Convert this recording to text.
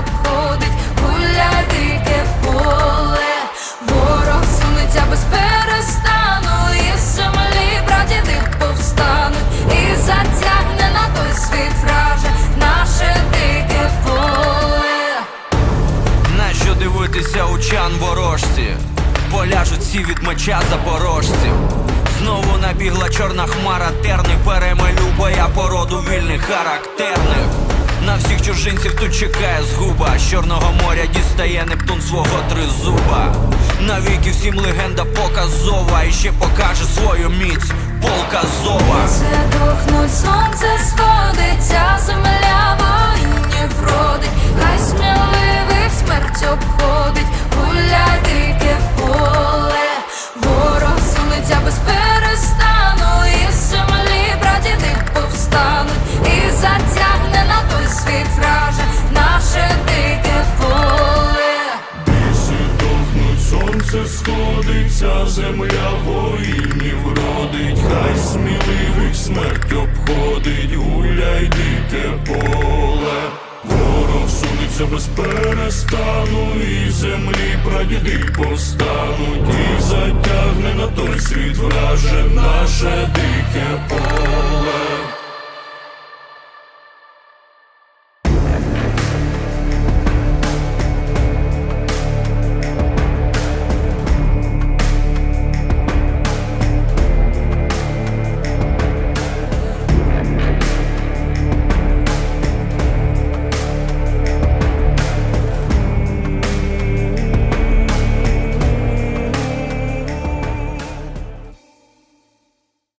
обходить, гуляй дике ворог сунеться без перестану, і з землі прадіди повстануть, і затягне на той світ враже наше дике поле. Нащо дивитися у чан ворожці? Поляжуть всі від меча запорожців. Знову набігла чорна хмара, терни перемелю боя породу вільних характерних. Чужинців тут чекає згуба. З Чорного моря дістає Нептун свого тризуба. Навіки всім легенда показова і ще покаже свою міць полка зова. Ліси дохнуть сонце сходиться, сонце сходиться, земля воїнів родить, хай сміливих смерть обходить, гуляй дике поле. Ворог сунеться без перестану, і землі прадіди повстануть, і затягне на той світ враже наше дике поле.